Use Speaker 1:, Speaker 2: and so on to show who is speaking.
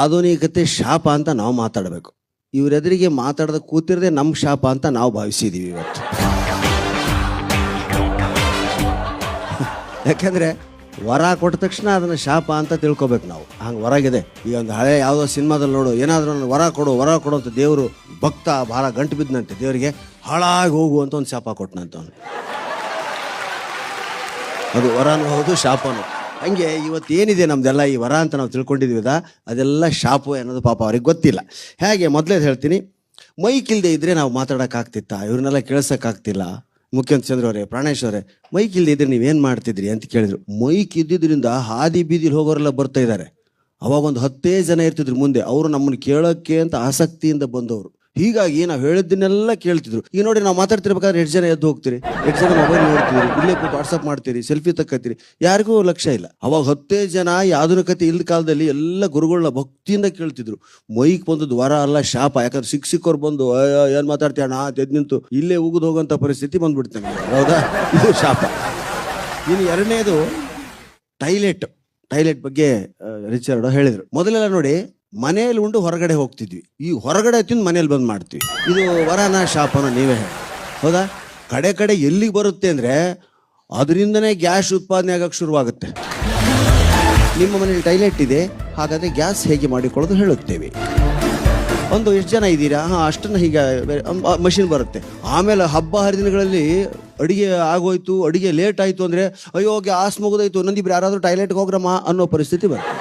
Speaker 1: ಆಧುನಿಕತೆ ಶಾಪ ಅಂತ ನಾವು ಮಾತಾಡಬೇಕು. ಇವರೆದುರಿಗೆ ಮಾತಾಡದ ಕೂತಿರದೆ ನಮ್ಮ ಶಾಪ ಅಂತ ನಾವು ಭಾವಿಸಿದ್ದೀವಿ ಇವತ್ತು. ಯಾಕಂದ್ರೆ ವರ ಕೊಟ್ಟ ತಕ್ಷಣ ಅದನ್ನ ಶಾಪ ಅಂತ ತಿಳ್ಕೊಬೇಕು ನಾವು. ಹಂಗೆ ಹೊರಗಿದೆ ಈಗ ಒಂದು ಹಳೆ ಯಾವುದೋ ಸಿನಿಮಾದಲ್ಲಿ ನೋಡು, ಏನಾದರೂ ವರ ಕೊಡು ವರ ಕೊಡು ಅಂತ ದೇವರು ಭಕ್ತ ಭಾಳ ಗಂಟು ಬಿದ್ದನಂತೆ ದೇವರಿಗೆ ಹಾಳಾಗಿ ಹೋಗು ಅಂತ ಒಂದು ಶಾಪ ಕೊಟ್ಟನಂತ ಅವನು ಅದು ವರನೂ ಹೌದು, ಶಾಪನು. ಹಂಗೆ ಇವತ್ತು ಏನಿದೆ ನಮ್ದೆಲ್ಲ ಈ ವರ ಅಂತ ನಾವು ತಿಳ್ಕೊಂಡಿದ್ದೀವಿದ ಅದೆಲ್ಲ ಶಾಪು ಅನ್ನೋದು ಪಾಪ ಅವ್ರಿಗೆ ಗೊತ್ತಿಲ್ಲ. ಹೇಗೆ ಮೊದಲೇ ಹೇಳ್ತೀನಿ, ಮೈಕ್ ಇಲ್ಲದೆ ಇದ್ರೆ ನಾವು ಮಾತಾಡೋಕ್ಕಾಗ್ತಿತ್ತಾ ಇವ್ರನ್ನೆಲ್ಲ ಕೇಳ್ಸೋಕ್ಕಾಗ್ತಿಲ್ಲ ಮುಖ್ಯಮಂತ್ರಿ ಚಂದ್ರ ಅವರೇ, ಪ್ರಾಣೇಶ್ ಅವರೇ, ಮೈಕ್ ಇಲ್ಲದೆ ಇದ್ರೆ ನೀವೇನು ಮಾಡ್ತಿದ್ರಿ ಅಂತ ಕೇಳಿದ್ರು. ಮೈಕ್ ಇದ್ದಿದ್ದರಿಂದ ಹಾದಿ ಬೀದಿಲಿ ಹೋಗೋರೆಲ್ಲ ಬರ್ತಾ ಇದ್ದಾರೆ ಅವಾಗ ಒಂದು ಹತ್ತೇ ಜನ ಇರ್ತಿದ್ರು ಮುಂದೆ. ಅವರು ನಮ್ಮನ್ನು ಕೇಳೋಕ್ಕೆ ಅಂತ ಆಸಕ್ತಿಯಿಂದ ಬಂದವರು. ಹೀಗಾಗಿ ನಾವು ಹೇಳಿದ್ದನ್ನೆಲ್ಲ ಕೇಳ್ತಿದ್ರು. ಈಗ ನೋಡಿ ನಾವು ಮಾತಾಡ್ತಿರ್ಬೇಕಾದ್ರೆ ಎಷ್ಟು ಜನ ಎದ್ದು ಹೋಗ್ತೀರಿ? ಎಷ್ಟು ಜನ ಮೊಬೈಲ್ ನೋಡ್ತೀರಿ? ಇಲ್ಲೇ ಕೂತು ವಾಟ್ಸಪ್ ಮಾಡ್ತೀರಿ ಸೆಲ್ಫಿ ತಕ್ಕತ್ತೀರಿ ಯಾರಿಗೂ ಲಕ್ಷ್ಯ ಇಲ್ಲ. ಅವಾಗ ಹತ್ತೇ ಜನ ಆಧುನಿಕತೆ ಇಲ್ದ ಕಾಲದಲ್ಲಿ ಎಲ್ಲ ಗುರುಗಳನ್ನ ಭಕ್ತಿಯಿಂದ ಕೇಳ್ತಿದ್ರು. ಮೈಕ್ ಬಂದದ್ದು ವರ ಅಲ್ಲ ಶಾಪ. ಯಾಕಂದ್ರೆ ಸಿಕ್ ಬಂದು "ಅಯ್ಯೋ, ಏನ್ ಮಾತಾಡ್ತೀಯ ಅಣ್ಣ? ತೆದ್ ನಿಂತು ಇಲ್ಲೇ ಉಗಿದು ಹೋಗುವಂತ ಪರಿಸ್ಥಿತಿ ಬಂದ್ಬಿಡ್ತೇನೆ ಹೌದಾ? ಇದು ಶಾಪ. ಇನ್ನು ಎರಡನೇದು ಟೈಲೆಟ್ ಟೈಲೆಟ್ ಬಗ್ಗೆ ರಿಚರ್ಡ್ ಹೇಳಿದ್ರು. ಮೊದಲೆಲ್ಲ ನೋಡಿ ಮನೆಯಲ್ಲಿ ಉಂಡು ಹೊರಗಡೆ ಹೋಗ್ತಿದ್ವಿ. ಈ ಹೊರಗಡೆ ತಿಂದು ಮನೇಲಿ ಬಂದು ಮಾಡ್ತೀವಿ. ಇದು ವರನ ಶಾಪನ ನೀವೇ ಹೇಳಿ. ಹೌದಾ? ಕಡೆ ಕಡೆ ಎಲ್ಲಿಗೆ ಬರುತ್ತೆ ಅಂದರೆ ಅದರಿಂದನೇ ಗ್ಯಾಸ್ ಉತ್ಪಾದನೆ ಆಗಕ್ಕೆ ಶುರುವಾಗುತ್ತೆ. ನಿಮ್ಮ ಮನೇಲಿ ಟೈಲೆಟ್ ಇದೆ, ಹಾಗಾದರೆ ಗ್ಯಾಸ್ ಹೇಗೆ ಮಾಡಿಕೊಳ್ಳೋದು ಹೇಳುತ್ತೇವೆ. ಒಂದು ಎಷ್ಟು ಜನ ಇದ್ದೀರಾ? ಹಾಂ, ಅಷ್ಟನ್ನು ಹೀಗೆ ಮಷಿನ್ ಬರುತ್ತೆ. ಆಮೇಲೆ ಹಬ್ಬ ಹರಿದಿನಗಳಲ್ಲಿ ಅಡುಗೆ ಆಗೋಯ್ತು, ಅಡುಗೆ ಲೇಟ್ ಆಯಿತು ಅಂದರೆ, ಅಯ್ಯೋ, ಗ್ಯಾಸ್ ಮುಗಿದೋಯ್ತು, ನಂದಿಬ್ರು ಯಾರಾದರೂ ಟಾಯ್ಲೆಟ್ಗೆ ಹೋಗ್ರಮ್ಮ ಅನ್ನೋ ಪರಿಸ್ಥಿತಿ ಬರುತ್ತೆ.